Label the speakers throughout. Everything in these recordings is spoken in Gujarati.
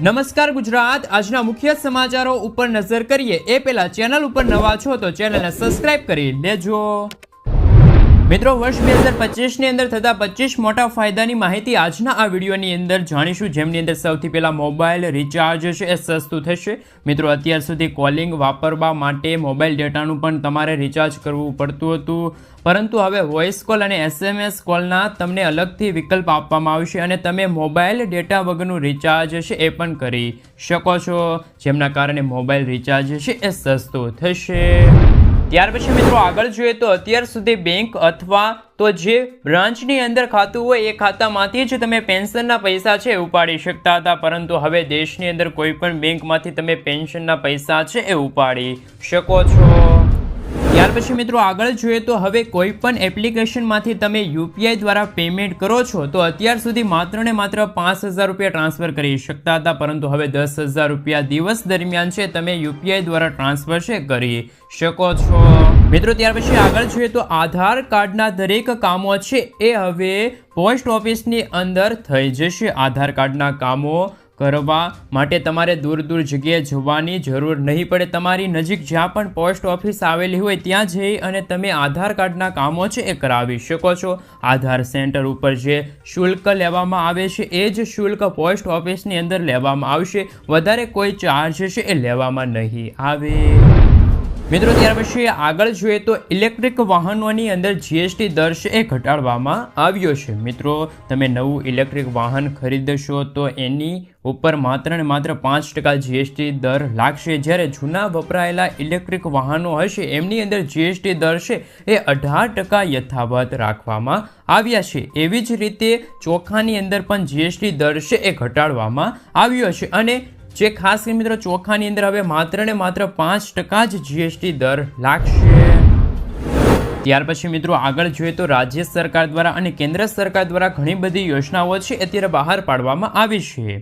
Speaker 1: નમસ્કાર ગુજરાત. આજના મુખ્ય સમાચારો ઉપર નજર કરીએ. એ પહેલા ચેનલ ઉપર નવા છો તો ચેનલને સબસ્ક્રાઇબ કરી લેજો મિત્રો, વર્ષ બે હજાર પચીસની અંદર થતા પચીસ મોટા ફાયદાની માહિતી આજના આ વિડીયોની અંદર જાણીશું. જેમની અંદર સૌથી પહેલાં મોબાઈલ રિચાર્જ છે, એ સસ્તું થશે. મિત્રો, અત્યાર સુધી કોલિંગ વાપરવા માટે મોબાઈલ ડેટાનું પણ તમારે રિચાર્જ કરવું પડતું હતું. પરંતુ હવે વોઇસ કોલ અને એસએમએસ કોલના તમને અલગથી વિકલ્પ આપવામાં આવશે અને તમે મોબાઈલ ડેટા વગરનું રિચાર્જ છે, એ પણ કરી શકો છો. જેમના કારણે મોબાઈલ રિચાર્જ છે, એ સસ્તું થશે. ત્યાર પછી મિત્રો આગળ જોઈએ તો અત્યાર સુધી બેંક અથવા તો જે બ્રાન્ચની અંદર ખાતું હોય એ ખાતામાંથી જ તમે પેન્શનના પૈસા છે ઉપાડી શકતા હતા. પરંતુ હવે દેશની અંદર કોઈ પણ બેંકમાંથી તમે પેન્શનના પૈસા છે એ ઉપાડી શકો છો. ત્યાર પછી મિત્રો આગળ જોઈએ તો હવે કોઈ પણ એપ્લિકેશનમાંથી તમે યુપીઆઈ દ્વારા પેમેન્ટ કરો છો, તો અત્યાર સુધી માત્ર ને માત્ર પાંચ હજાર રૂપિયા ટ્રાન્સફર કરી શકતા હતા, પરંતુ હવે દસ હજાર રૂપિયા દિવસ દરમિયાન છે, તમે યુપીઆઈ દ્વારા ટ્રાન્સફર છે, કરી શકો છો. મિત્રો ત્યાર પછી આગળ જોઈએ તો આધાર કાર્ડના દરેક કામો છે, એ હવે પોસ્ટ ઓફિસની અંદર થઈ જશે. આધાર કાર્ડના કામો કરવા માટે તમારે દૂર દૂર જગ્યાએ જવાની જરૂર નહીં પડે. તમારી નજીક જ્યાં પણ પોસ્ટ ઓફિસ આવેલી હોય ત્યાં જઈ અને તમે આધાર કાર્ડના કામો છે એ કરાવી શકો છો. આધાર સેન્ટર ઉપર જે શુલ્ક લેવામાં આવે છે, એ જ શુલ્ક પોસ્ટ ઓફિસની અંદર લેવામાં આવશે. વધારે કોઈ ચાર્જ છે એ લેવામાં નહીં આવે. મિત્રો, ત્યાર પછી આગળ જોઈએ તો ઇલેક્ટ્રિક વાહનોની અંદર જીએસટી દર એ ઘટાડવામાં આવ્યો છે. મિત્રો, તમે નવું ઇલેક્ટ્રિક વાહન ખરીદશો તો એની ઉપર માત્ર ને માત્ર પાંચ ટકા જીએસટી દર લાગશે. જ્યારે જૂના વપરાયેલા ઇલેક્ટ્રિક વાહનો હશે, એમની અંદર જીએસટી દર છે એ અઢાર ટકા યથાવત રાખવામાં આવ્યા છે. એવી જ રીતે ચોખાની અંદર પણ જીએસટી દર છે એ ઘટાડવામાં આવ્યો છે અને જે ખાસ કરીને મિત્રો ચોખાની અંદર હવે માત્ર ને માત્ર પાંચ ટકા જ જીએસટી દર લાગશે. ત્યાર પછી મિત્રો આગળ જોઈએ તો રાજ્ય સરકાર દ્વારા અને કેન્દ્ર સરકાર દ્વારા ઘણી બધી યોજનાઓ છે, અત્યારે બહાર પાડવામાં આવી છે.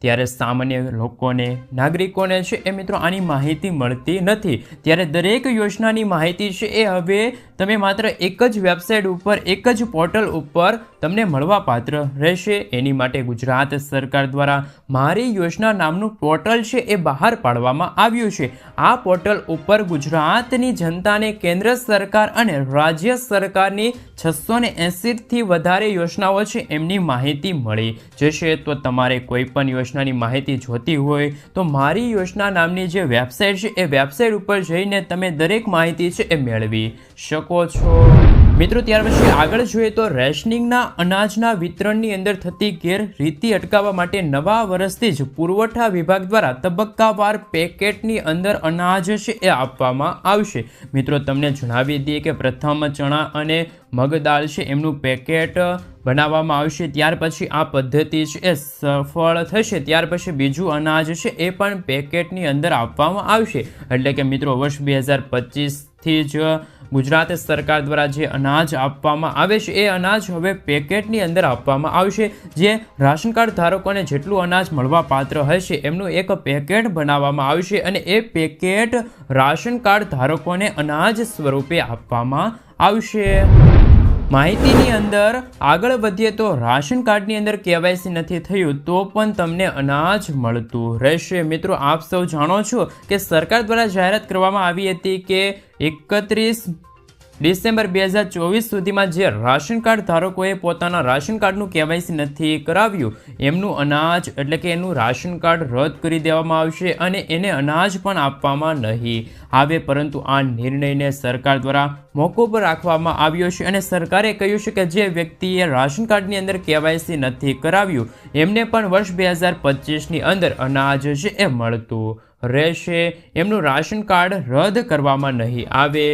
Speaker 1: ત્યારે સામાન્ય લોકોને, નાગરિકોને છે એ મિત્રો આની માહિતી મળતી નથી. ત્યારે દરેક યોજનાની માહિતી છે એ હવે તમે માત્ર એક જ વેબસાઇટ ઉપર, એક જ પોર્ટલ ઉપર તમને મળવાપાત્ર રહેશે. એની માટે ગુજરાત સરકાર દ્વારા મારી યોજના નામનું પોર્ટલ છે એ બહાર પાડવામાં આવ્યું છે. આ પોર્ટલ ઉપર ગુજરાતની જનતાને કેન્દ્ર સરકાર અને રાજ્ય સરકારની છસો ને એંસીથી વધારે યોજનાઓ છે એમની માહિતી મળી. જશે તો તમારે કોઈ પણ યોજનાની માહિતી જોતી હોય તો મારી યોજના નામની જે વેબસાઇટ છે એ વેબસાઇટ ઉપર જઈને તમે દરેક માહિતી છે એ મેળવી શકો છો. મિત્રો, ત્યાર પછી આગળ જોઈએ તો રેશનિંગના અનાજના વિતરણની અંદર થતી ગેરરીતિ અટકાવવા માટે નવા વર્ષથી જ પુરવઠા વિભાગ દ્વારા તબક્કાવાર પેકેટની અંદર અનાજ છે એ આપવામાં આવશે. મિત્રો, તમને જણાવી દઈએ કે પ્રથમ ચણા અને મગ દાળ છે, એમનું પેકેટ બનાવવામાં આવશે. ત્યાર પછી આ પદ્ધતિ છે એ સફળ થશે. ત્યાર પછી બીજું અનાજ છે એ પણ પેકેટની અંદર આપવામાં આવશે. એટલે કે મિત્રો, વર્ષ બે હજાર પચીસથી જ ગુજરાત સરકાર દ્વારા જે અનાજ આપવામાં આવે છે, એ અનાજ હવે પેકેટની અંદર આપવામાં આવશે. જે રાશન કાર્ડ ધારકોને જેટલું અનાજ મળવા પાત્ર હશે, એમનું એક પેકેટ બનાવવામાં આવશે અને એ પેકેટ રાશન કાર્ડ ધારકોને અનાજ સ્વરૂપે આપવામાં આવશે. માહિતીની અંદર આગળ વધીએ તો રાશન કાર્ડની અંદર કેવાયસી નથી થયું, તો પણ તમને અનાજ મળતું રહેશે. મિત્રો, આપ સૌ જાણો છો કે સરકાર દ્વારા જાહેરાત કરવામાં આવી હતી કે એકત્રીસ ડિસેમ્બર બે હજાર ચોવીસ સુધીમાં જે રાશન કાર્ડ ધારકોએ પોતાના રાશન કાર્ડનું કેવાયસી નથી કરાવ્યું, એમનું અનાજ એટલે કે એનું રાશન કાર્ડ રદ કરી દેવામાં આવશે અને એને અનાજ પણ આપવામાં નહીં આવે, પરંતુ આ નિર્ણયને સરકાર દ્વારા મોકૂફ રાખવામાં આવ્યો છે અને સરકારે કહ્યું છે કે જે વ્યક્તિએ રાશન કાર્ડની અંદર કેવાયસી નથી કરાવ્યું, એમને પણ વર્ષ બે હજાર પચીસની અંદર અનાજ છે એ મળતું રહેશે. એમનું રાશન કાર્ડ રદ કરવામાં નહીં આવે.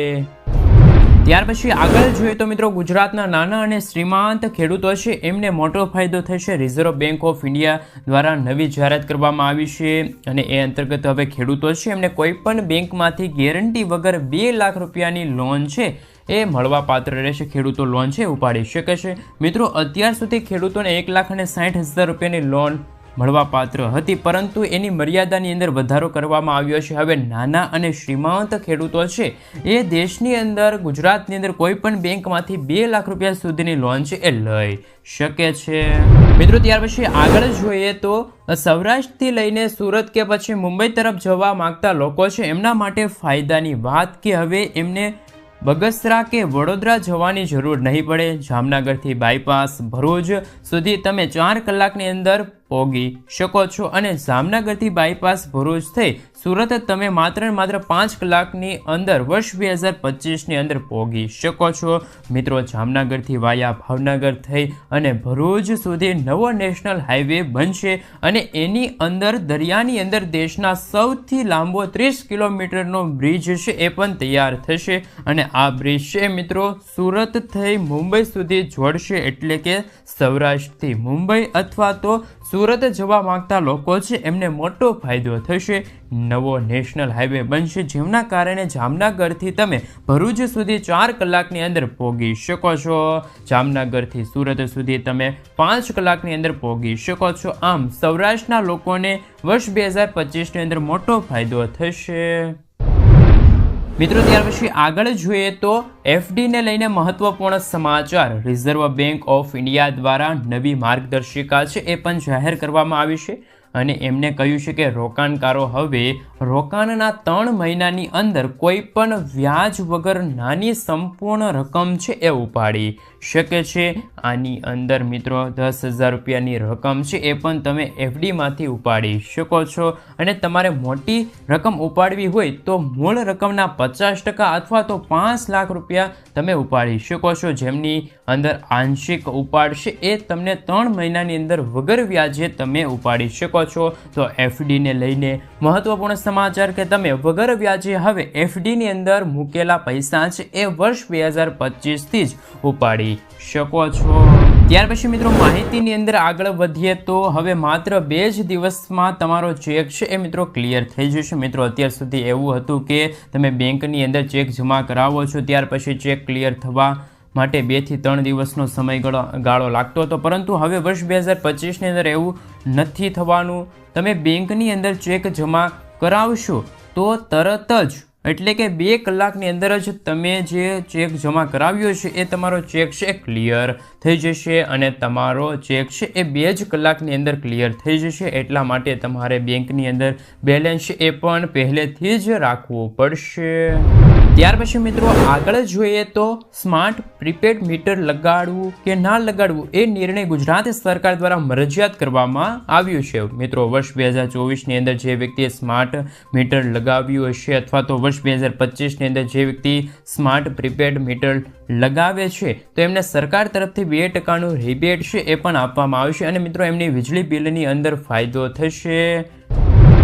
Speaker 1: ત્યાર પછી આગળ જોઈએ તો મિત્રો ગુજરાતના નાના અને શ્રીમાંત ખેડૂતો છે, એમને મોટો ફાયદો થશે. રિઝર્વ બેંક ઓફ ઇન્ડિયા દ્વારા નવી જાહેરાત કરવામાં આવી છે અને એ અંતર્ગત હવે ખેડૂતો છે, એમને કોઈ પણ બેંકમાંથી ગેરંટી વગર બે લાખ રૂપિયાની લોન છે, એ મળવા પાત્ર રહેશે. ખેડૂતો લોન છે, ઉપાડી શકે છે. મિત્રો, અત્યાર સુધી ખેડૂતોને એક લાખ અને સાઠ હજાર રૂપિયાની લોન મળવાપાત્ર હતી, પરંતુ એની મર્યાદાની અંદર વધારો કરવામાં આવ્યો છે. હવે નાના અને શ્રીમંત ખેડૂતો છે. એ દેશની અંદર, ગુજરાતની અંદર કોઈ પણ બેંકમાંથી બે લાખ રૂપિયા સુધીની લોન છે એ લઈ શકે છે. મિત્રો, ત્યાર પછી આગળ જોઈએ તો સૌરાષ્ટ્રથી લઈને સુરત કે પછી મુંબઈ તરફ જવા માંગતા લોકો છે. એમના માટે ફાયદાની વાત કે હવે એમને બગસરા કે વડોદરા જવાની જરૂર નહીં પડે. જામનગરથી બાયપાસ ભરૂચ સુધી તમે ચાર કલાકની અંદર પોગી શકો છો અને જામનગરથી બાયપાસ ભરૂચ થઈ સુરત તમે માત્ર ને માત્ર પાંચ કલાકની અંદર વર્ષ બે હજાર પચીસની અંદર પોગી શકો છો. મિત્રો, જામનગરથી વાયા ભાવનગર થઈ અને ભરૂચ સુધી નવો નેશનલ હાઈવે બનશે અને એની અંદર દરિયાની અંદર દેશના સૌથી લાંબો ત્રીસ કિલોમીટરનો બ્રિજ છે એ પણ તૈયાર થશે. અને આ બ્રિજ છે મિત્રો, સુરત થઈ મુંબઈ સુધી જોડશે એટલે કે સૌરાષ્ટ્રથી મુંબઈ અથવા તો સુરત જવા માંગતા લોકો છે, એમને મોટો ફાયદો થશે. નવો નેશનલ હાઈવે બનશે, જેમના કારણે જામનગરથી તમે ભરૂચ સુધી ચાર કલાકની અંદર પહોંચી શકો છો. જામનગરથી સુરત સુધી તમે પાંચ કલાકની અંદર પહોંચી શકો છો. આમ સૌરાષ્ટ્રના લોકોને વર્ષ બે હજાર પચીસની અંદર મોટો ફાયદો થશે. મિત્રો, ત્યાર પછી આગળ જોઈએ તો એફડીને લઈને મહત્વપૂર્ણ સમાચાર. રિઝર્વ બેંક ઓફ ઇન્ડિયા દ્વારા નવી માર્ગદર્શિકા છે, એ પણ જાહેર કરવામાં આવી છે. અને એમને કહ્યું છે કે, રોકાણકારો, હવે રોકાણના ત્રણ મહિનાની અંદર કોઈ પણ વ્યાજ વગર નાની સંપૂર્ણ રકમ છે એ ઉપાડી શકે છે. આની અંદર મિત્રો દસ હજાર રૂપિયાની રકમ છે એ પણ તમે એફડીમાંથી ઉપાડી શકો છો. અને તમારે મોટી રકમ ઉપાડવી હોય તો મૂળ રકમના પચાસ ટકા અથવા તો પાંચ લાખ રૂપિયા તમે ઉપાડી શકો છો. જેમની અંદર આંશિક ઉપાડશે એ તમને ત્રણ મહિનાની અંદર વગર વ્યાજે તમે ઉપાડી શકો છો, તો એફડીને લઈને મહત્વપૂર્ણ સમાચાર કે તમે વગર વ્યાજે હવે એફડીની અંદર મૂકેલા પૈસા છે એ વર્ષ બે હજાર પચીસથી જ ઉપાડી શકો છો. ત્યાર પછી મિત્રો માહિતીની અંદર આગળ વધીએ તો હવે માત્ર બે જ દિવસમાં તમારો ચેક છે એ મિત્રો ક્લિયર થઈ જશે. મિત્રો, અત્યાર સુધી એવું હતું કે તમે બેંકની અંદર ચેક જમા કરાવો છો, ત્યાર પછી ચેક ક્લિયર થવા માટે બેથી ત્રણ દિવસનો સમયગાળો ગાળો લાગતો હતો. પરંતુ હવે વર્ષ બે હજાર પચીસની અંદર એવું નથી થવાનું. તમે બેંકની અંદર ચેક જમા કરાવશો તો તરત જ, એટલે કે બે કલાકની અંદર જ તમે જે ચેક જમા કરાવ્યો છે એ તમારો ચેક છે ક્લિયર થઈ જશે અને તમારો ચેક છે એ બે જ કલાકની અંદર ક્લિયર થઈ જશે. એટલા માટે તમારે બેંકની અંદર બેલેન્સ એ પણ પહેલેથી જ રાખવું પડશે. ત્યાર પછી મિત્રો આગળ જોઈએ તો સ્માર્ટ પ્રીપેડ મીટર લગાડવું કે ના લગાડવું એ નિર્ણય ગુજરાત સરકાર દ્વારા મરજિયાત કરવામાં આવ્યું છે. મિત્રો, વર્ષ બે હજાર ચોવીસની અંદર જે વ્યક્તિએ સ્માર્ટ મીટર લગાવ્યું હશે અથવા તો વર્ષ બે હજાર પચીસની અંદર જે વ્યક્તિ સ્માર્ટ પ્રીપેડ મીટર લગાવે છે, તો એમને સરકાર તરફથી બે ટકાનું રિબેટ છે એ પણ આપવામાં આવશે અને મિત્રો, એમની વીજળી બિલની અંદર ફાયદો થશે.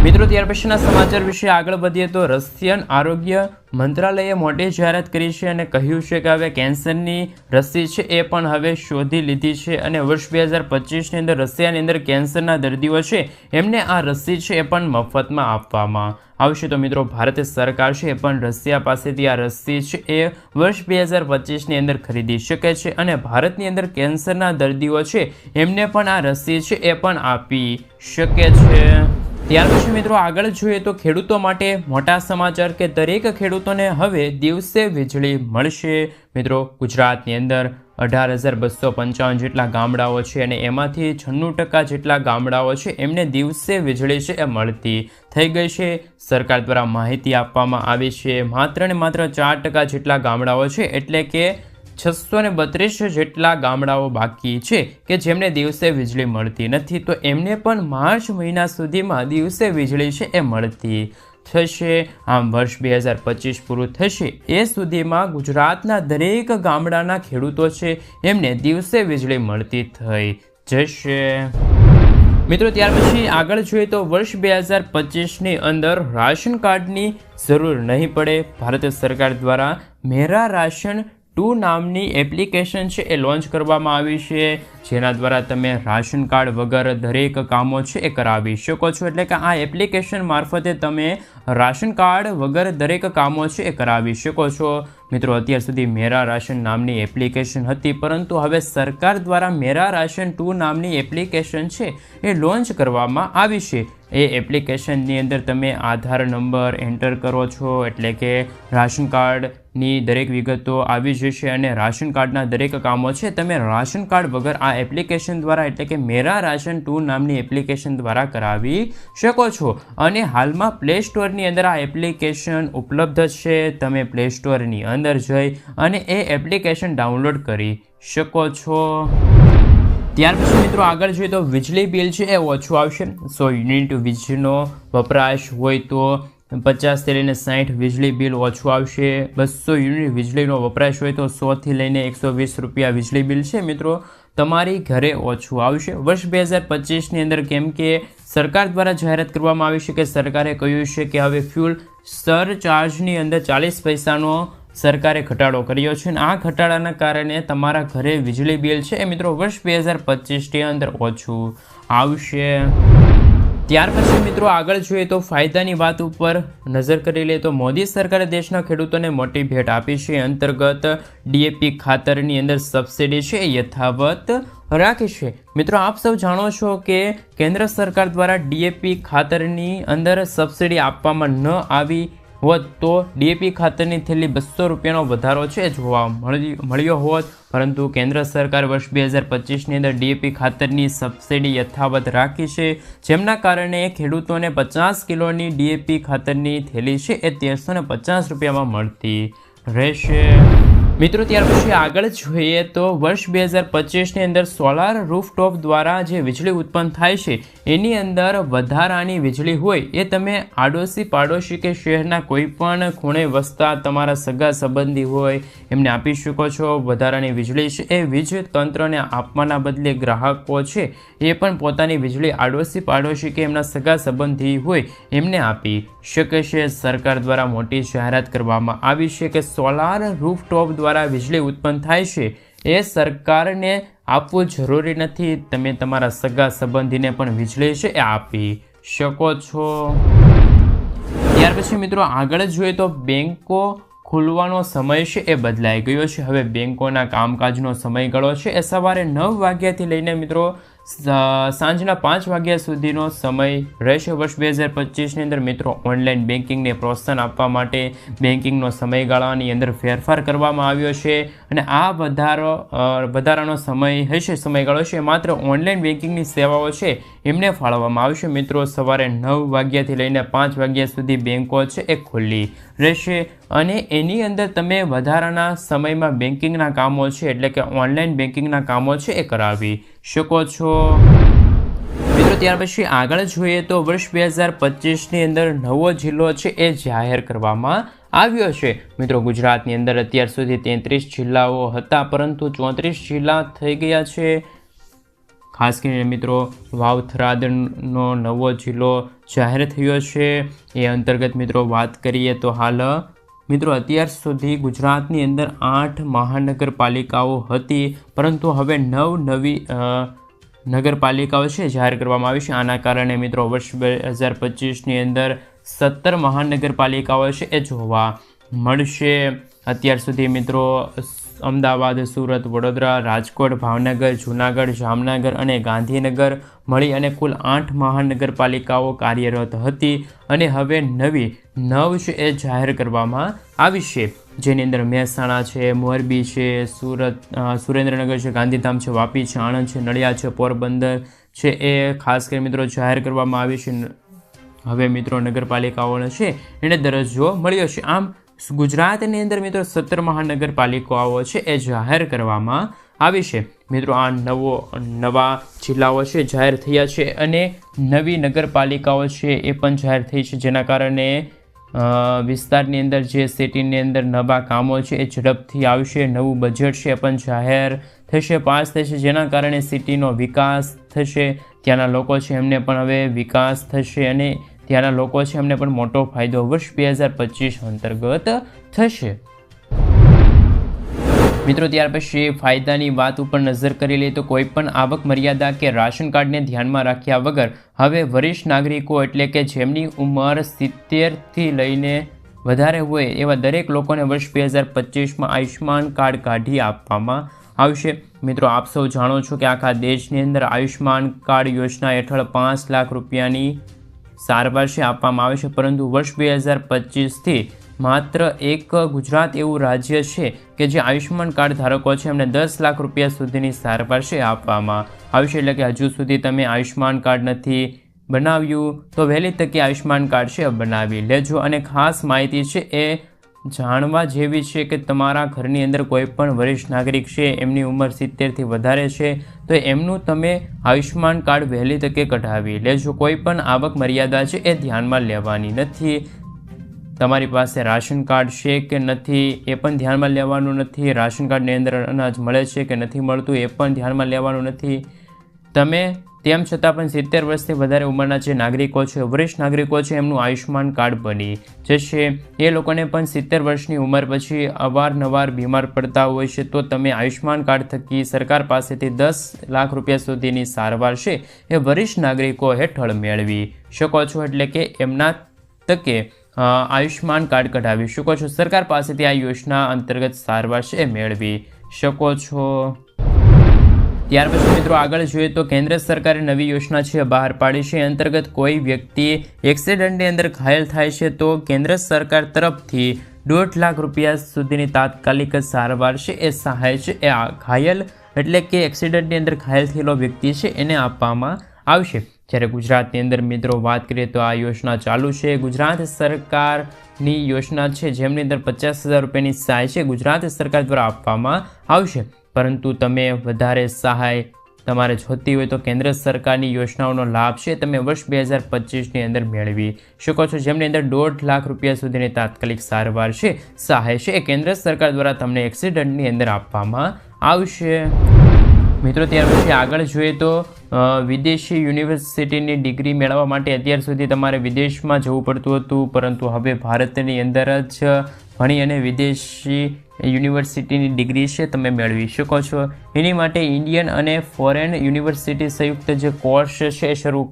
Speaker 1: મિત્રો, ત્યાર પછીના સમાચાર વિશે આગળ વધીએ તો રશિયન આરોગ્ય મંત્રાલયે મોટી જાહેરાત કરી છે અને કહ્યું છે કે હવે કેન્સરની રસી છે એ પણ હવે શોધી લીધી છે અને વર્ષ બે હજાર પચીસની અંદર રશિયાની અંદર કેન્સરના દર્દીઓ છે, એમને આ રસી છે એ પણ મફતમાં આપવામાં આવશે. તો મિત્રો, ભારત સરકાર છે એ પણ રશિયા પાસેથી આ રસી છે એ વર્ષ બે હજાર પચીસની અંદર ખરીદી શકે છે અને ભારતની અંદર કેન્સરના દર્દીઓ છે એમને પણ આ રસી છે એ પણ આપી શકે છે. ત્યાર પછી મિત્રો આગળ જોઈએ તો ખેડૂતો માટે મોટા સમાચાર કે દરેક ખેડૂતોને હવે દિવસે વીજળી મળશે. મિત્રો, ગુજરાતની અંદર અઢાર હજાર બસો પંચાવન જેટલા ગામડાઓ છે અને એમાંથી છન્નું ટકા જેટલા ગામડાઓ છે એમને દિવસે વીજળી છે એ મળતી થઈ ગઈ છે. સરકાર દ્વારા માહિતી આપવામાં આવી છે. માત્ર ને માત્ર ચાર ટકા જેટલા ગામડાઓ છે એટલે કે છસો ને બત્રીસ જેટલા ગામડાઓ બાકી છે કે જેમને દિવસે વીજળી મળતી નથી, તો એમને પણ માર્ચ મહિના સુધીમાં દિવસે વીજળી છે એ મળતી થશે. આમ વર્ષ બે હજાર પચીસ પૂરું થશે એ સુધીમાં ગુજરાતના દરેક ગામડાના ખેડૂતો છે એમને દિવસે વીજળી મળતી થઈ જશે. મિત્રો, ત્યાર પછી આગળ જોઈએ તો વર્ષ બે હજાર પચીસની અંદર રાશન કાર્ડની જરૂર નહીં પડે. ભારત સરકાર દ્વારા મેરા રાશન ટુ નામની એપ્લિકેશન છે એ લોન્ચ કરવામાં આવી છે. જેના દ્વારા તમે રાશન કાર્ડ વગર દરેક કામો છે એ કરાવી શકો છો. એટલે કે આ એપ્લિકેશન મારફતે તમે રાશન કાર્ડ વગર દરેક કામો છે એ કરાવી શકો છો. મિત્રો, અત્યાર સુધી મેરા રાશન નામની એપ્લિકેશન હતી, પરંતુ હવે સરકાર દ્વારા મેરા રાશન ટુ નામની એપ્લિકેશન છે એ લોન્ચ કરવામાં આવી છે. એ એપ્લિકેશનની અંદર તમે આધાર નંબર એન્ટર કરો છો, એટલે કે રાશન કાર્ડની દરેક વિગતો આવી જશે અને રાશન કાર્ડના દરેક કામો છે. તમે રાશન કાર્ડ વગર આ એપ્લિકેશન દ્વારા એટલે કે મેરા રાશન ટુ નામની એપ્લિકેશન દ્વારા કરાવી શકો છો. અને હાલમાં પ્લે સ્ટોરની અંદર આ એપ્લિકેશન ઉપલબ્ધ છે. તમે પ્લે સ્ટોરની અંદર જઈ અને એ એપ્લિકેશન ડાઉનલોડ કરી શકો છો. ત્યાર પછી મિત્રો આગળ જોઈએ તો વીજળી બિલ છે એ ઓછું આવશે. સો યુનિટ વીજળીનો વપરાશ હોય તો પચાસથી લઈને સાઠ વીજળી બિલ ઓછું આવશે. બસો યુનિટ વીજળીનો વપરાશ હોય તો સોથી લઈને એકસો વીસ રૂપિયા વીજળી બિલ છે. મિત્રો, તમારી ઘરે ઓછું આવશે. વર્ષ બે હજાર પચીસની અંદર કેમ કે સરકાર દ્વારા જાહેરાત કરવામાં આવી છે કે સરકારે કહ્યું છે કે હવે ફ્યુલ સરચાર્જની અંદર ચાલીસ પૈસાનો સરકારે ઘટાડો કર્યો છે અને આ ઘટાડાના કારણે તમારા ઘરે વીજળી બિલ છે. એ મિત્રો, વર્ષ બે હજાર પચીસની અંદર ઓછું આવશે. ત્યાર પછી મિત્રો આગળ જોઈએ તો ફાયદાની વાત ઉપર નજર કરી લઈએ તો મોદી સરકારે દેશના ખેડૂતોને મોટી ભેટ આપી છે. અંતર્ગત ડીએપી ખાતરની અંદર સબસિડી છે યથાવત રાખી છે. મિત્રો આપ સૌ જાણો છો કે કેન્દ્ર સરકાર દ્વારા ડીએપી ખાતરની અંદર સબસિડી આપવામાં ન આવી હોત તો ડીએપી ખાતરની થેલી બસો રૂપિયાનો વધારો છે જોવા મળી મળ્યો હોત. પરંતુ કેન્દ્ર સરકાર વર્ષ બે હજાર પચીસની અંદર ડીએપી ખાતરની સબસિડી યથાવત રાખી છે, જેમના કારણે ખેડૂતોને પચાસ કિલોની ડીએપી ખાતરની થેલી છે એ તેરસો પચાસ રૂપિયામાં મળતી રહેશે. મિત્રો, ત્યાર પછી આગળ જોઈએ તો વર્ષ બે હજાર પચીસની અંદર સોલાર રૂફટોપ દ્વારા જે વીજળી ઉત્પન્ન થાય છે, એની અંદર વધારાની વીજળી હોય એ તમે આડોશી પાડોશી કે શહેરના કોઈ પણ ખૂણે વસતા તમારા સગા સંબંધી હોય, એમને આપી શકો છો. વધારાની વીજળી છે એ વીજ તંત્રને આપવાના બદલે ગ્રાહકો છે એ પણ પોતાની વીજળી આડોશી પાડોશી કે એમના સગા સંબંધી હોય એમને આપી શકે છે, સરકાર દ્વારા મોટી જાહેરાત કરવામાં આવી છે કે સોલાર રૂફટોપ દ્વારા વીજળી ઉત્પન્ન થાય છે. એ સરકારને આપવું જરૂરી નથી. તમે તમારા સગા સંબંધીને પણ વીજળી છે એ આપી શકો છો. ત્યાર પછી મિત્રો આગળ જોઈએ તો બેંકો ખુલવાનો સમય છે એ બદલાઈ ગયો છે. હવે બેન્કોના કામકાજનો સમયગાળો છે. એ સવારે નવ વાગ્યાથી લઈને મિત્રો સાંજના પાંચ વાગ્યા સુધીનો સમય રહેશે. વર્ષ બે હજાર પચીસની અંદર મિત્રો ઓનલાઈન બેન્કિંગને પ્રોત્સાહન આપવા માટે બેન્કિંગનો સમયગાળાની અંદર ફેરફાર કરવામાં આવ્યો છે અને આ વધારો વધારાનો સમય હશે, સમયગાળો છે માત્ર ઓનલાઈન બેન્કિંગની સેવાઓ છે એમને ફાળવવામાં આવશે. મિત્રો, સવારે નવ વાગ્યાથી લઈને પાંચ વાગ્યા સુધી બેન્કો છે એ ખુલ્લી રહેશે. અને એની અંદર તમે વધારાના સમયમાં બેન્કિંગના કામો છે, એટલે કે ઓનલાઈન બેન્કિંગના કામો છે, એ કરાવી શકો છો. મિત્રો, ત્યાર પછી આગળ જોઈએ તો વર્ષ બે હજાર પચીસની અંદર નવો જિલ્લો છે, એ જાહેર કરવામાં આવ્યો છે. મિત્રો, ગુજરાતની અંદર અત્યાર સુધી તેત્રીસ જિલ્લાઓ હતા, પરંતુ ચોત્રીસ જિલ્લા થઈ ગયા છે. ખાસ કરીને મિત્રો, વાવથરાદનો નવો જિલ્લો જાહેર થયો છે. એ અંતર્ગત મિત્રો વાત કરીએ તો હાલ મિત્રો, અત્યાર સુધી ગુજરાતની અંદર આઠ મહાનગરપાલિકાઓ હતી, પરંતુ હવે નવ નવી નગરપાલિકાઓ છે જાહેર કરવામાં આવી છે. આના કારણે મિત્રો, વર્ષ બે હજાર પચીસની અંદર સત્તર મહાનગરપાલિકાઓ છે એ જોવા મળશે. અત્યાર સુધી મિત્રો અમદાવાદ, સુરત, વડોદરા, રાજકોટ, ભાવનગર, જૂનાગઢ, જામનગર અને ગાંધીનગર મળી અને કુલ આઠ મહાનગરપાલિકાઓ કાર્યરત હતી અને હવે નવી નવ છે એ જાહેર કરવામાં આવી છે. જેની અંદર મહેસાણા છે, મોરબી છે, સુરત સુરેન્દ્રનગર છે, ગાંધીધામ છે, વાપી છે, આણંદ છે નડિયા છે, પોરબંદર છે એ ખાસ કરી મિત્રો જાહેર કરવામાં આવી છે. હવે મિત્રો નગરપાલિકાઓને છે એને દરજ્જો મળ્યો છે. આમ ગુજરાતની અંદર મિત્રો સત્તર મહાનગરપાલિકાઓ છે એ જાહેર કરવામાં આવી છે. મિત્રો, આ નવો, નવા જિલ્લાઓ છે, જાહેર થયા છે અને નવી નગરપાલિકાઓ છે એ પણ જાહેર થઈ છે. જેના કારણે વિસ્તારની અંદર જે સિટીની અંદર નવા કામો છે એ ઝડપથી આવશે, નવું બજેટ છે પણ જાહેર થશે, પાસ થશે. જેના કારણે સિટીનો વિકાસ થશે, ત્યાંના લોકો છે એમને પણ હવે વિકાસ થશે અને ત્યાંના લોકો છે, એમને પણ મોટો ફાયદો વર્ષ બે હજાર પચીસ અંતર્ગત થશે. મિત્રો, ત્યાર પછી ફાયદાની વાત ઉપર નજર કરી લઈએ તો કોઈ પણ આવક મર્યાદા કે રાશન કાર્ડને ધ્યાનમાં રાખ્યા વગર હવે વરિષ્ઠ નાગરિકો એટલે કે જેમની ઉંમર સિત્તેરથી લઈને વધારે હોય એવા દરેક લોકોને વર્ષ બે હજાર પચીસમાં આયુષ્યમાન કાર્ડ કાઢી આપવામાં આવશે. મિત્રો, આપ સૌ જાણો છો કે આખા દેશની અંદર આયુષ્યમાન કાર્ડ યોજના હેઠળ પાંચ લાખ રૂપિયાની સારવાર છે આપવામાં આવે છે, પરંતુ વર્ષ બે હજાર પચીસથી માત્ર એક ગુજરાત એવું રાજ્ય છે કે જે આયુષ્યમાન કાર્ડ ધારકો છે, એમને દસ લાખ રૂપિયા સુધીની સારવાર છે આપવામાં આવશે એટલે કે હજુ સુધી તમે આયુષ્યમાન કાર્ડ નથી બનાવ્યું, તો વહેલી તકે આયુષ્યમાન કાર્ડ છે, બનાવી લેજો. અને ખાસ માહિતી છે એ જાણવા જેવી છે કે તમારા ઘરની અંદર કોઈ પણ વરિષ્ઠ નાગરિક છે, એમની ઉંમર સિત્તેરથી વધારે છે, તો એમનું તમે આયુષ્યમાન કાર્ડ વહેલી તકે કઢાવી લેજો. કોઈ પણ આવક મર્યાદા છે એ ધ્યાનમાં લેવાની નથી. તમારી પાસે રાશન કાર્ડ છે કે નથી એ પણ ધ્યાનમાં લેવાનું નથી. રાશન કાર્ડની અંદર અનાજ મળે છે કે નથી મળતું એ પણ ધ્યાનમાં લેવાનું નથી. તમે તેમ છતાં પણ સિત્તેર વર્ષથી વધારે ઉંમરના જે નાગરિકો છે, વરિષ્ઠ નાગરિકો છે, એમનું આયુષ્યમાન કાર્ડ બની જશે એ લોકોને પણ સિત્તેર વર્ષની ઉંમર પછી અવારનવાર બીમાર પડતા હોય છે. તો તમે આયુષ્યમાન કાર્ડ થકી સરકાર પાસેથી દસ લાખ રૂપિયા સુધીની સારવાર છે એ વરિષ્ઠ નાગરિકો હેઠળ મેળવી શકો છો. એટલે કે એમના તકે આયુષ્યમાન કાર્ડ કઢાવી શકો છો. સરકાર પાસેથી આ યોજના અંતર્ગત સારવાર છે એ મેળવી શકો છો. ત્યાર પછી મિત્રો આગળ જોઈએ તો કેન્દ્ર સરકારે નવી યોજના છે, બહાર પાડી છે. અંતર્ગત કોઈ વ્યક્તિ એક્સિડન્ટની અંદર ઘાયલ થાય છે તો કેન્દ્ર સરકાર તરફથી દોઢ લાખ રૂપિયા સુધીની તાત્કાલિક સારવાર છે. એ સહાય છે. એ ઘાયલ એટલે કે એક્સિડન્ટની અંદર ઘાયલ થયેલો વ્યક્તિ છે એને આપવામાં આવશે. જ્યારે ગુજરાતની અંદર મિત્રો વાત કરીએ તો આ યોજના ચાલુ છે. ગુજરાત સરકારની યોજના છે, જેમની અંદર પચાસ હજાર રૂપિયાની સહાય છે. ગુજરાત સરકાર દ્વારા આપવામાં આવશે. પરંતુ તમે વધારે સહાય તમારે જોતી હોય તો કેન્દ્ર સરકારની યોજનાઓનો લાભ છે તમે વર્ષ બે હજાર પચીસની અંદર મેળવી શકો છો, જેમની અંદર દોઢ લાખ રૂપિયા સુધીની તાત્કાલિક સારવાર છે, સહાય છે એ કેન્દ્ર સરકાર દ્વારા તમને એક્સિડન્ટની અંદર આપવામાં આવશે. મિત્રો, ત્યાર પછી આગળ જોઈએ તો વિદેશી યુનિવર્સિટીની ડિગ્રી મેળવવા માટે અત્યાર સુધી તમારે વિદેશમાં જવું પડતું હતું, પરંતુ હવે ભારતની અંદર જ ભણી અને વિદેશી યુનિવર્સિટીની ડિગ્રી છે, તમે મેળવી શકો છો. એની માટે ઇન્ડિયન અને ફોરેન યુનિવર્સિટી સંયુક્ત જે કોર્સ છે શરૂ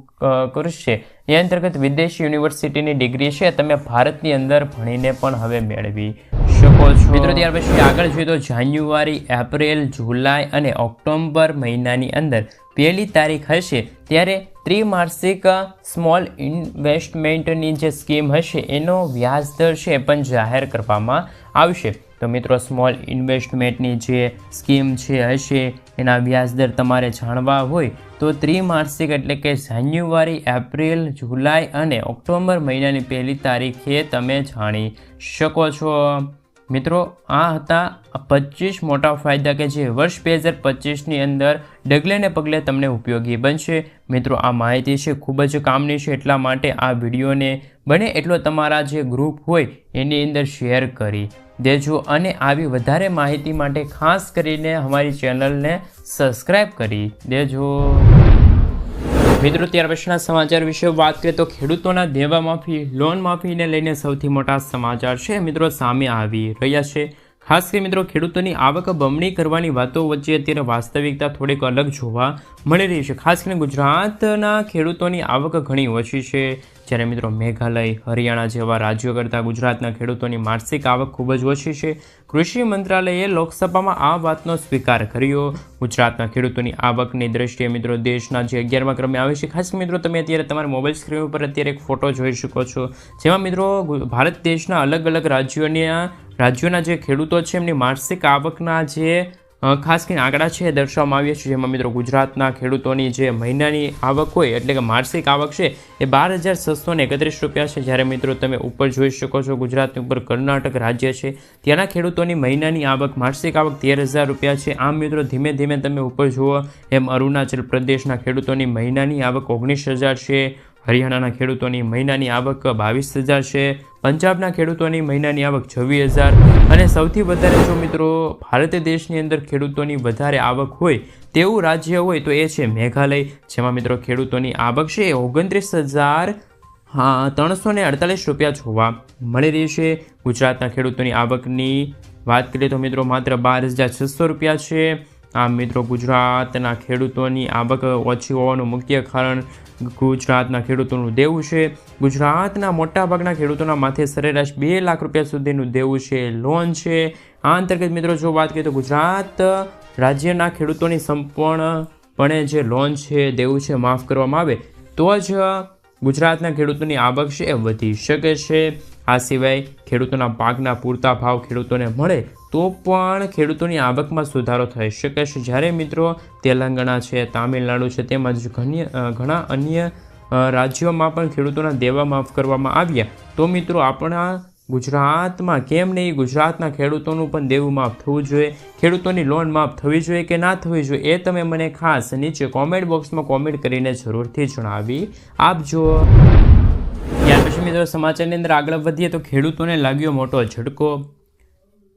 Speaker 1: કરશે. એ અંતર્ગત વિદેશી યુનિવર્સિટીની ડિગ્રી છે, તમે ભારતની અંદર ભણીને પણ હવે મેળવી શકો છો. મિત્રો, ત્યાર પછી આગળ જોઈએ તો જાન્યુઆરી, એપ્રિલ, જુલાઈ અને ઓક્ટોબર મહિનાની અંદર પહેલી તારીખ હશે, ત્યારે ત્રિમાસિક સ્મોલ ઇન્વેસ્ટમેન્ટની જે સ્કીમ હશે, એનો વ્યાજદર છે એ પણ જાહેર કરવામાં આવશે. તો મિત્રો સ્મોલ ઇન્વેસ્ટમેન્ટની જે સ્કીમ છે હશે, એના વ્યાજદર તમારે જાણવા હોય, તો ત્રિમાસિક એટલે કે જાન્યુઆરી, એપ્રિલ, જુલાઈ અને ઓક્ટોબર મહિનાની પહેલી તારીખે તમે જાણી શકો છો. મિત્રો, આ હતા પચીસ મોટા ફાયદા કે જે વર્ષ બે હજાર પચીસની અંદર ડગલે ને પગલે તમને ઉપયોગી બનશે. મિત્રો, આ માહિતી છે, ખૂબ જ કામની છે, એટલા માટે આ વિડીયોને બને એટલો તમારા જે ગ્રુપ હોય, એની અંદર શેર કરી દેજો અને આવી વધારે માહિતી માટે ખાસ કરીને અમારી ચેનલને સબસ્ક્રાઈબ કરી દેજો. મિત્રો, ત્યાર પછીના સમાચાર વિશે વાત કરીએ તો ખેડૂતોના દેવા માફી, લોન માફીને લઈને સૌથી મોટા સમાચાર છે. મિત્રો, સામે આવી રહ્યા છે. ખાસ કરી મિત્રો, ખેડૂતોની આવક બમણી કરવાની વાતો વચ્ચે અત્યારે વાસ્તવિકતા થોડીક અલગ જોવા મળી રહી છે. ખાસ કરીને ગુજરાતના ખેડૂતોની આવક ઘણી ઓછી છે. જ્યારે મિત્રો, મેઘાલય, હરિયાણા જેવા રાજ્યો કરતાં ગુજરાતના ખેડૂતોની માનસિક આવક ખૂબ જ ઓછી છે. કૃષિ મંત્રાલયે લોકસભામાં આ વાતનો સ્વીકાર કર્યો. ગુજરાતના ખેડૂતોની આવકની દ્રષ્ટિએ મિત્રો દેશના જે અગિયારમા ક્રમે આવે છે, ખાસ મિત્રો તમે અત્યારે તમારા મોબાઈલ સ્ક્રીન ઉપર અત્યારે એક ફોટો જોઈ શકો છો, જેમાં મિત્રો ભારત દેશના અલગ અલગ રાજ્યોના રાજ્યોના જે ખેડૂતો છે, એમની માસિક આવકના જે ખાસ કરીને આંકડા છે દર્શાવવામાં આવ્યા છે. જેમાં મિત્રો ગુજરાતના ખેડૂતોની જે મહિનાની આવક હોય, એટલે કે માસિક આવક છે, એ બાર હજાર છસો એકત્રીસ રૂપિયા છે. જ્યારે મિત્રો તમે ઉપર જોઈ શકો છો, ગુજરાતની ઉપર કર્ણાટક રાજ્ય છે. ત્યાંના ખેડૂતોની મહિનાની આવક, માસિક આવક તેર હજાર રૂપિયા છે. આમ મિત્રો ધીમે ધીમે તમે ઉપર જુઓ, એમ અરુણાચલ પ્રદેશના ખેડૂતોની મહિનાની આવક ઓગણીસ હજાર છે. હરિયાણાના ખેડૂતોની મહિનાની આવક બાવીસ હજાર છે, પંજાબના ખેડૂતોની મહિનાની આવક છવ્વીસ હજાર અને સૌથી વધારે જો મિત્રો ભારત દેશની અંદર ખેડૂતોની વધારે આવક હોય તેવું રાજ્ય હોય તો એ છે મેઘાલય, જેમાં મિત્રો ખેડૂતોની આવક છે ઓગણત્રીસ હજાર, હા ત્રણસો ને અડતાલીસ રૂપિયા જોવા મળી રહી છે. ગુજરાતના ખેડૂતોની આવકની વાત કરીએ તો મિત્રો માત્ર બાર હજાર છસો રૂપિયા છે. આમ મિત્રો ગુજરાતના ખેડૂતોની આવક ઓછી હોવાનું મુખ્ય કારણ ગુજરાતના ખેડૂતોનું દેવું છે. ગુજરાતના મોટાભાગના ખેડૂતોના માથે સરેરાશ બે લાખ રૂપિયા સુધીનું દેવું છે, લોન છે. આ અંતર્ગત મિત્રો, જો વાત કરીએ તો ગુજરાત રાજ્યના ખેડૂતોની સંપૂર્ણપણે જે લોન છે, દેવું છે, માફ કરવામાં આવે, તો જ ગુજરાતના ખેડૂતોની આવક છે એ વધી શકે છે. આ સિવાય ખેડૂતોના પાકના પૂરતા ભાવ ખેડૂતોને મળે તો પણ ખેડૂતોની આવકમાં સુધારો થઈ શકે છે. જ્યારે મિત્રો તેલંગાણા છે, તામિલનાડુ છે તેમજ ઘણી ઘણા અન્ય રાજ્યોમાં પણ ખેડૂતોના દેવા માફ કરવામાં આવ્યા. તો મિત્રો આપણા ગુજરાતમાં કેમ નહીં? ગુજરાતના ખેડૂતોનું પણ દેવું માફ થવું જોઈએ. ખેડૂતોની લોન માફ થવી જોઈએ કે ના થવી જોઈએ એ તમે મને ખાસ નીચે કોમેન્ટ બોક્સમાં કોમેન્ટ કરીને જરૂરથી જણાવી આપજો. ત્યાર પછી મિત્રો સમાચારની અંદર આગળ વધીએ તો ખેડૂતોને લાગ્યો મોટો ઝટકો.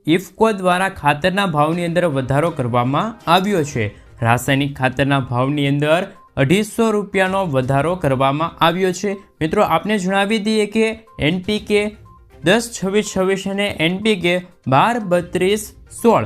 Speaker 1: ઇફકો દ્વારા ખાતરના ભાવની અંદર વધારો કરવામાં આવ્યો છે. રાસાયણિક ખાતરના ભાવની અંદર અઢીસો રૂપિયાનો વધારો કરવામાં આવ્યો છે. મિત્રો, આપને જણાવી દઈએ કે એનપીકે દસ, છવ્વીસ છવ્વીસ અને એનપીકે બાર, બત્રીસ, સોળ.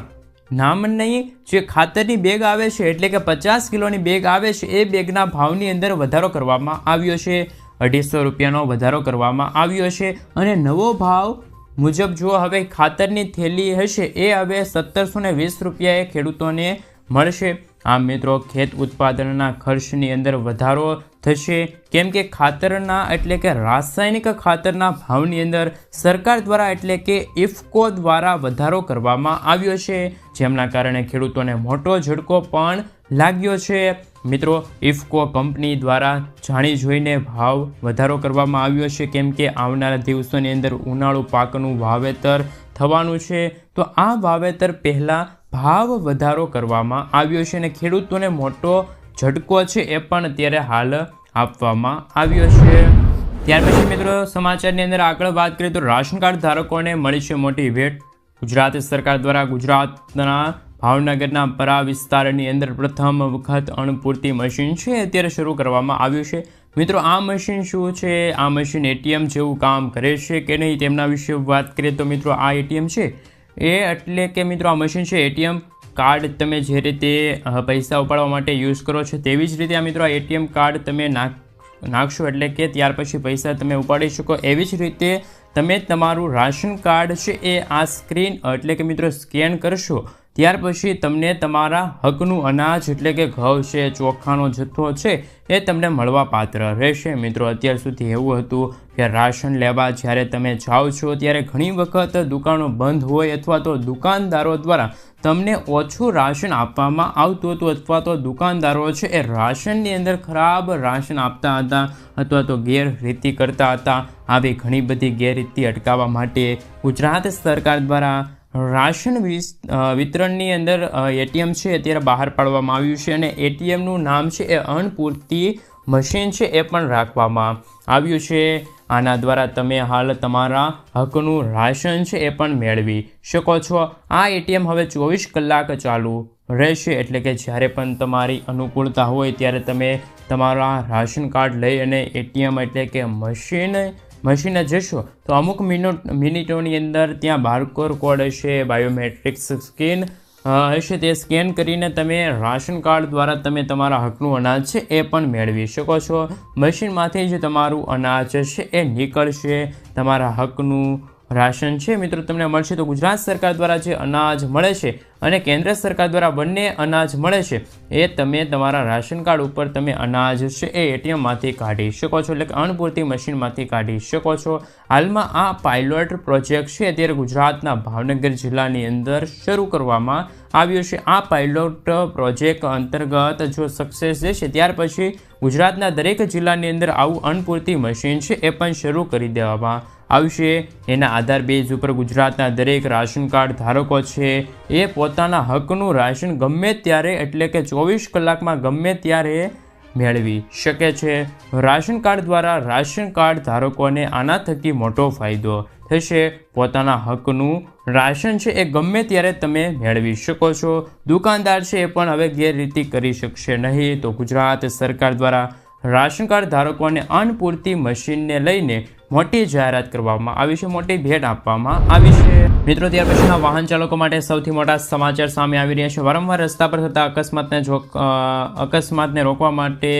Speaker 1: નામની જે ખાતરની બેગ આવે છે, એટલે કે પચાસ કિલોની બેગ આવે છે, એ બેગના ભાવની અંદર વધારો કરવામાં આવ્યો છે. અઢીસો રૂપિયાનો વધારો કરવામાં આવ્યો છે. અને નવો ભાવ મુજબ જો હવે ખાતરની થેલી હશે, એ હવે સત્તરસો ને વીસ રૂપિયાએ ખેડૂતોને મળશે. આમ મિત્રો, ખેત ઉત્પાદનના ખર્ચની અંદર વધારો થશે. કેમ કે ખાતરના એટલે કે રાસાયણિક ખાતરના ભાવની અંદર સરકાર દ્વારા એટલે કે ઇફકો દ્વારા વધારો કરવામાં આવ્યો છે. જેમના કારણે ખેડૂતોને મોટો ઝટકો પણ લાગ્યો છે. મિત્રો, ઇફકો કંપની દ્વારા જાણી જોઈને ભાવ વધારો કરવામાં આવ્યો છે. કેમ કે આવનારા દિવસોની અંદર ઉનાળુ પાકનું વાવેતર થવાનું છે. તો આ વાવેતર પહેલાં ભાવ વધારો કરવામાં આવ્યો છે અને ખેડૂતોને મોટો ઝટકો છે એ પણ અત્યારે હાલ આપવામાં આવ્યો છે. ત્યાર પછી મિત્રો સમાચારની અંદર આગળ વાત કરીએ તો રાશન કાર્ડ ધારકોને મળી છે મોટી ભેટ. ગુજરાત સરકાર દ્વારા ગુજરાતના ભાવનગરના પરા વિસ્તારની અંદર પ્રથમ વખત અણપૂરતી મશીન છે અત્યારે શરૂ કરવામાં આવ્યું છે. મિત્રો, આ મશીન શું છે? આ મશીન એટીએમ જેવું કામ કરે છે કે નહીં? તેમના વિશે વાત કરીએ તો મિત્રો, આ એટીએમ છે. એ એટલે કે મિત્રો, આ મશીન છે એટીએમ. કાર્ડ તમે જે રીતે પૈસા ઉપાડવા માટે યુઝ કરો છો તેવી જ રીતે આ મિત્રો એટીએમ કાર્ડ તમે નાખ, નાખશો એટલે કે ત્યાર પછી પૈસા તમે ઉપાડી શકો એવી જ રીતે તમે તમારું રાશન કાર્ડ છે એ આ સ્ક્રીન એટલે કે મિત્રો સ્કેન કરશો. ત્યાર પછી તમને તમારા હકનું અનાજ એટલે કે ઘઉં છે, ચોખાનો જથ્થો છે એ તમને મળવા પાત્ર રહેશે. મિત્રો, અત્યાર સુધી એવું હતું કે રાશન લેવા જ્યારે તમે જાઓ છો, ત્યારે ઘણી વખત દુકાનો બંધ હોય અથવા તો દુકાનદારો દ્વારા તમને ઓછું રાશન આપવામાં આવતું હતું અથવા તો દુકાનદારો છે એ રાશનની અંદર ખરાબ રાશન આપતા હતા અથવા તો ગેરરીતિ કરતા હતા. આવી ઘણી બધી ગેરરીતિ અટકાવવા માટે ગુજરાત સરકાર દ્વારા રાશન વિતરણની અંદર એટીએમ છે અત્યારે બહાર પાડવામાં આવ્યું છે અને એટીએમનું નામ છે એ અણપૂરતી મશીન છે એ પણ રાખવામાં આવ્યું છે. આના દ્વારા તમે હાલ તમારા હકનું રાશન છે એ પણ મેળવી શકો છો. આ એટીએમ હવે ચોવીસ કલાક ચાલુ રહેશે એટલે કે જ્યારે પણ તમારી અનુકૂળતા હોય ત્યારે તમે તમારા રાશન કાર્ડ લઈ અને એટીએમ એટલે કે મશીન, મશીને જશો. તો અમુક મિનિટ મિનિટોની અંદર ત્યાં બારકોર કોડ હશે, બાયોમેટ્રિક્સ સ્કેન હશે તે સ્કેન કરીને તમે રાશન કાર્ડ દ્વારા તમે તમારા હકનું અનાજ છે એ પણ મેળવી શકો છો. મશીનમાંથી જ તમારું અનાજ છે એ નીકળશે. તમારા હકનું રાશન છે. મિત્રો, તમને મળશે તો ગુજરાત સરકાર દ્વારા જે અનાજ મળે છે અને કેન્દ્ર સરકાર દ્વારા બંને અનાજ મળે છે. એ તમે તમારા રાશન કાર્ડ ઉપર તમે અનાજ છે એ એટીએમમાંથી કાઢી શકો છો એટલે કે અણપૂરતી મશીનમાંથી કાઢી શકો છો. હાલમાં આ પાયલોટ પ્રોજેક્ટ છે અત્યારે ગુજરાતના ભાવનગર જિલ્લાની અંદર શરૂ કરવામાં આવ્યો છે. આ પાયલોટ પ્રોજેક્ટ અંતર્ગત જો સક્સેસ જશે ત્યાર પછી ગુજરાતના દરેક જિલ્લાની અંદર આવું અણપૂરતી મશીન છે એ પણ શરૂ કરી દેવામાં આવશે. એના આધાર બેઝ ઉપર ગુજરાતના દરેક રાશન કાર્ડ ધારકો છે એ પોતાના હકનું રાશન ગમે ત્યારે, એટલે કે ચોવીસ કલાકમાં ગમે ત્યારે મેળવી શકે છે. રાશન કાર્ડ દ્વારા રાશન કાર્ડ ધારકોને આના થકી મોટો ફાયદો થશે. પોતાના હકનું રાશન છે એ ગમે ત્યારે તમે મેળવી શકો છો. દુકાનદાર છે એ પણ હવે ગેરરીતિ કરી શકશે નહીં. તો ગુજરાત સરકાર દ્વારા રાશન કાર્ડ ધારકોને અનપૂરતી મશીનને લઈને મોટી જાહેરાત કરવામાં આવી છે, મોટી ભેટ આપવામાં આવી છે. મિત્રો, ત્યાર પછીના વાહન ચાલકો માટે સૌથી મોટા સમાચાર સામે આવી રહ્યા છે. વારંવાર રસ્તા પર થતા અકસ્માતને અકસ્માતને રોકવા માટે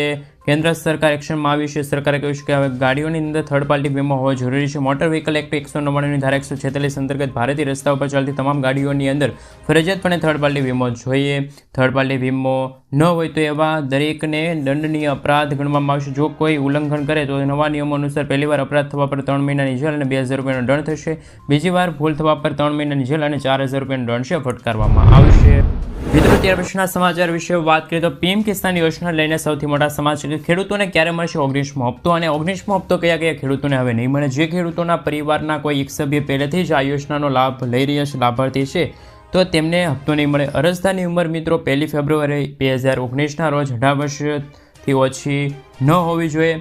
Speaker 1: કેન્દ્ર સરકાર એક્શનમાં આવી છે. સરકારે કહ્યું છે કે હવે ગાડીઓની અંદર થર્ડ પાર્ટી વીમો હોવો જરૂરી છે. મોટર વ્હીકલ એક્ટ એકસો નવ્વાણુંની ધારા એકસો છેતાલીસ અંતર્ગત ભારતીય રસ્તા ઉપર ચાલતી તમામ ગાડીઓની અંદર ફરજિયાતપણે થર્ડ પાર્ટી વીમો જોઈએ. થર્ડ પાર્ટી વીમો ન હોય તો એવા દરેકને દંડનીય અપરાધ ગણવામાં આવશે. જો કોઈ ઉલ્લંઘન કરે તો નવા નિયમો અનુસાર પહેલીવાર અપરાધ થવા પર ત્રણ મહિનાની જેલ અને બે હજાર રૂપિયાનો દંડ થશે. બીજી વાર ભૂલ થવા પર ત્રણ મહિનાની જેલ અને ચાર હજાર રૂપિયાનો દંડ છે ફટકારવામાં આવશે. મિત્રો, ત્યાર પછીના સમાચાર વિશે વાત કરીએ તો પીએમ કિસાન યોજના લઈને સૌથી મોટા સમાચાર કે ખેડૂતોને ક્યારે મળશે ઓગણીસમો હપ્તો? અને ઓગણીસમો હપ્તો કયા કયા ખેડૂતોને હવે નહીં મળે? જે ખેડૂતોના પરિવારના કોઈ એક સભ્ય પહેલેથી જ આ યોજનાનો લાભ લઈ રહ્યા છે, લાભાર્થી છે, તો તેમને હપ્તો નહીં મળે. અરજદારની ઉંમર મિત્રો પહેલી ફેબ્રુઆરી બે હજાર ઓગણીસના રોજ અઢાર વર્ષથી ઓછી ન હોવી જોઈએ.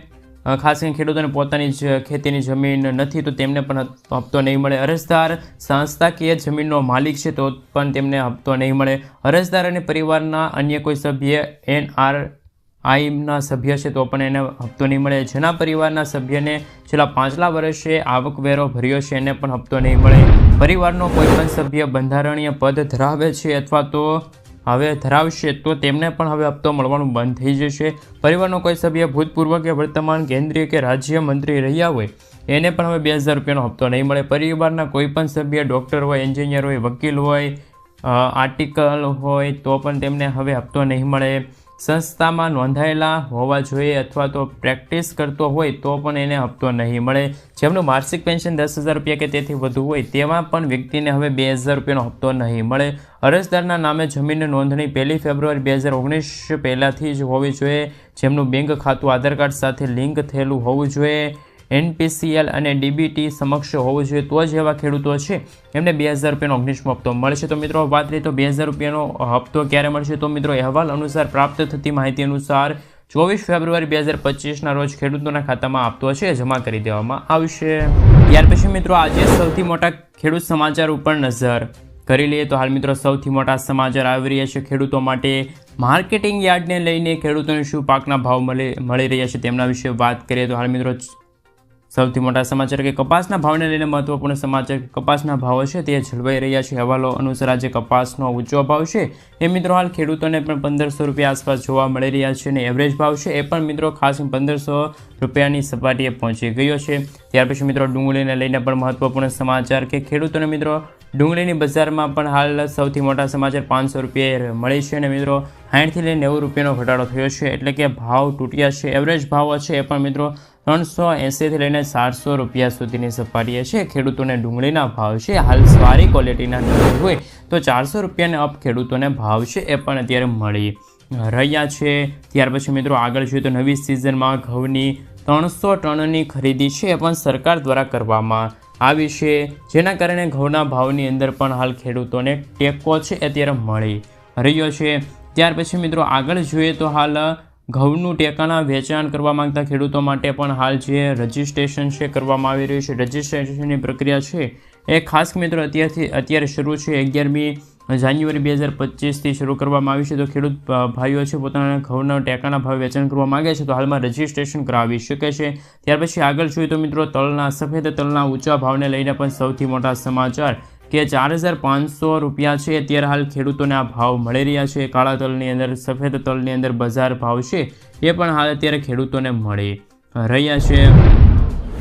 Speaker 1: ખાસ કરીને ખેડૂતોને પોતાની જ ખેતીની જમીન નથી, તો તેમને પણ હપ્તો નહીં મળે. અરજદાર સંસ્થાકીય જમીનનો માલિક છે, તો પણ તેમને હપ્તો નહીં મળે. અરજદાર અને પરિવારના અન્ય કોઈ સભ્ય, એન આર આઈના સભ્ય છે, તો પણ એને હપ્તો નહીં મળે. જેના પરિવારના સભ્યને છેલ્લા પાંચલા વર્ષે આવકવેરો ભર્યો છે, એને પણ હપ્તો નહીં મળે. પરિવારનો કોઈ પણ સભ્ય બંધારણીય પદ ધરાવે છે અથવા તો હવે ધરાવશે, તો તેમને પણ હવે હપ્તો મળવાનું બંધ થઈ જશે. પરિવારનો કોઈ સભ્ય ભૂતપૂર્વ કે વર્તમાન કેન્દ્રીય કે રાજ્ય મંત્રી રહ્યા હોય, એને પણ હવે બે હજાર રૂપિયાનો હપ્તો નહીં મળે. પરિવારના કોઈ પણ સભ્ય ડૉક્ટર હોય, એન્જિનિયર હોય, વકીલ હોય આર્ટિકલ હોય, તો પણ તેમને હવે હપ્તો નહીં મળે. સંસ્થામાં નોંધાયેલા હોવા જોઈએ અથવા તો પ્રેક્ટિસ કરતો હોય તો પણ એને હપ્તો નહીં મળે. જેમનું માસિક પેન્શન દસ હજાર રૂપિયા કે તેથી વધુ હોય તેમાં પણ વ્યક્તિને હવે બે હજાર રૂપિયાનો હપ્તો નહીં મળે. અરજદારના નામે જમીનની નોંધણી પહેલી ફેબ્રુઆરી બે હજાર ઓગણીસ પહેલાંથી જ હોવી જોઈએ. જેમનું બેંક ખાતું આધાર કાર્ડ સાથે લિંક થયેલું હોવું જોઈએ. એનપીસીએલ અને ડીબીટી સમક્ષ હોવું જોઈએ. તો જ એવા ખેડૂતો છે. એમને બે હજાર રૂપિયાનો ઓગણીસમો હપ્તો મળશે. તો મિત્રો, વાત કરીએ તો બે હજાર રૂપિયાનો હપ્તો ક્યારે મળશે? તો મિત્રો, અહેવાલ અનુસાર પ્રાપ્ત થતી માહિતી અનુસાર ચોવીસ ફેબ્રુઆરી બે હજાર પચીસના રોજ ખેડૂતોના ખાતામાં આપતો છે. જમા કરી દેવામાં આવશે. ત્યાર પછી મિત્રો, આજે સૌથી મોટા ખેડૂત સમાચાર ઉપર નજર કરી લઈએ તો હાલ મિત્રો, સૌથી મોટા સમાચાર આવી રહ્યા છે ખેડૂતો માટે. માર્કેટિંગ યાર્ડને લઈને ખેડૂતોને શું પાકના ભાવ મળી મળી રહ્યા છે તેમના વિશે વાત કરીએ તો હાલ મિત્રો સૌથી મોટા સમાચાર કે કપાસના ભાવને લઈને મહત્વપૂર્ણ સમાચાર કપાસના ભાવો છે તે જળવાઈ રહ્યા છે. હવાલો અનુસાર આજે કપાસનો ઊંચો ભાવ છે. એ મિત્રો હાલ ખેડૂતોને પણ પંદરસો રૂપિયા આસપાસ જોવા મળી રહ્યા છે અને એવરેજ ભાવ છે. એ પણ મિત્રો ખાસ પંદરસો રૂપિયાની સપાટીએ પહોંચી ગયો છે. ત્યાર પછી મિત્રો ડુંગળીને લઈને પણ મહત્વપૂર્ણ સમાચાર કે ખેડૂતોને મિત્રો ડુંગળીની બજારમાં પણ હાલ સૌથી મોટા સમાચાર પાંચસો રૂપિયા મળી છે અને મિત્રો સાઠથી લઈને નેવું રૂપિયાનો ઘટાડો થયો છે. એટલે કે ભાવ તૂટ્યા છે. એવરેજ ભાવ છે એ પણ મિત્રો ત્રણસો એંસીથી લઈને ચારસો રૂપિયા સુધીની સપાટીએ છે ખેડૂતોને ડુંગળીના ભાવ છે. હાલ સારી ક્વોલિટીના ડુંગળી હોય તો ચારસો રૂપિયાને અપ ખેડૂતોને ભાવ છે એ પણ અત્યારે મળી રહ્યા છે. ત્યાર પછી મિત્રો આગળ જોઈએ તો નવી સિઝનમાં ઘઉંની ત્રણસો ટનની ખરીદી છે એ પણ સરકાર દ્વારા કરવામાં આવી છે. જેના કારણે ઘઉંના ભાવની અંદર પણ હાલ ખેડૂતોને ટેકો છે એ અત્યારે મળી રહ્યો છે. ત્યાર પછી મિત્રો આગળ જોઈએ તો હાલ ઘઉંનું ટેકાના વેચાણ કરવા માંગતા ખેડૂતો માટે પણ હાલ જે રજિસ્ટ્રેશન છે કરવામાં આવી રહ્યું છે, રજિસ્ટ્રેશનની પ્રક્રિયા છે એ ખાસ મિત્રો અત્યારથી, અત્યારે શરૂ છે. અગિયારમી જાન્યુઆરી બે હજાર પચીસથી શરૂ કરવામાં આવી છે. તો ખેડૂત ભાઈઓ છે, પોતાના ઘઉંના ટેકાના ભાવે વેચાણ કરવા માગે છે, તો હાલમાં રજિસ્ટ્રેશન કરાવી શકે છે. ત્યાર પછી આગળ જોઈએ તો મિત્રો, તલના, સફેદ તલના ઊંચા ભાવને લઈને પણ સૌથી મોટા સમાચાર કે ચાર હજાર પાંચસો રૂપિયા છે. અત્યારે હાલ ખેડૂતોને આ ભાવ મળી રહ્યા છે. કાળા તલની અંદર, સફેદ તલની અંદર બજાર ભાવ છે. એ પણ હાલ અત્યારે ખેડૂતોને મળી રહ્યા છે.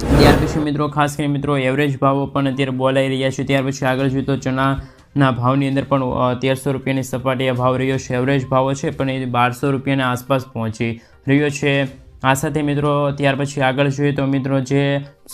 Speaker 1: ત્યાર પછી મિત્રો, ખાસ કરીને મિત્રો એવરેજ ભાવો પણ અત્યારે બોલાઈ રહ્યા છે. ત્યાર પછી આગળ જોઈએ તો ચણાના ભાવની અંદર પણ તેરસો રૂપિયાની સપાટીએ ભાવ રહ્યો છે. એવરેજ ભાવો છે, પણ એ બારસો રૂપિયાની આસપાસ પહોંચી રહ્યો છે. આ સાથે મિત્રો, ત્યાર પછી આગળ જોઈએ તો મિત્રો, જે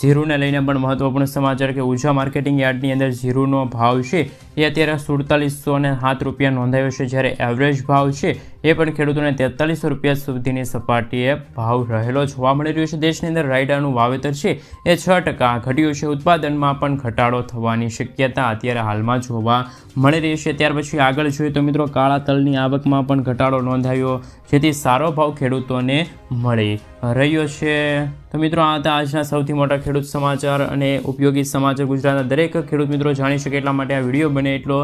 Speaker 1: જીરુને લઈને પણ મહત્વપૂર્ણ સમાચાર કે ઊર્જા માર્કેટિંગ યાર્ડની અંદર જીરુનો ભાવ છે એ અત્યારે સુડતાલીસો અને સાત રૂપિયા નોંધાયો છે. જ્યારે એવરેજ ભાવ છે એ પણ ખેડૂતોને તેતાલીસો રૂપિયા સુધીની સપાટીએ ભાવ રહેલો જોવા મળી રહ્યો છે. દેશની અંદર રાયડાનું વાવેતર છે એ છ ટકા ઘટ્યું છે. ઉત્પાદનમાં પણ ઘટાડો થવાની શક્યતા અત્યારે હાલમાં જોવા મળી રહી છે. ત્યાર પછી આગળ જોઈએ તો મિત્રો કાળા તલની આવકમાં પણ ઘટાડો નોંધાયો, જેથી સારો ભાવ ખેડૂતોને મળી રહ્યો છે. તો મિત્રો, આ હતા આજના સૌથી મોટા ખેડૂત સમાચાર અને ઉપયોગી સમાચાર ગુજરાતના દરેક ખેડૂત મિત્રો જાણી શકે એટલા માટે આ વીડિયો બને એટલો.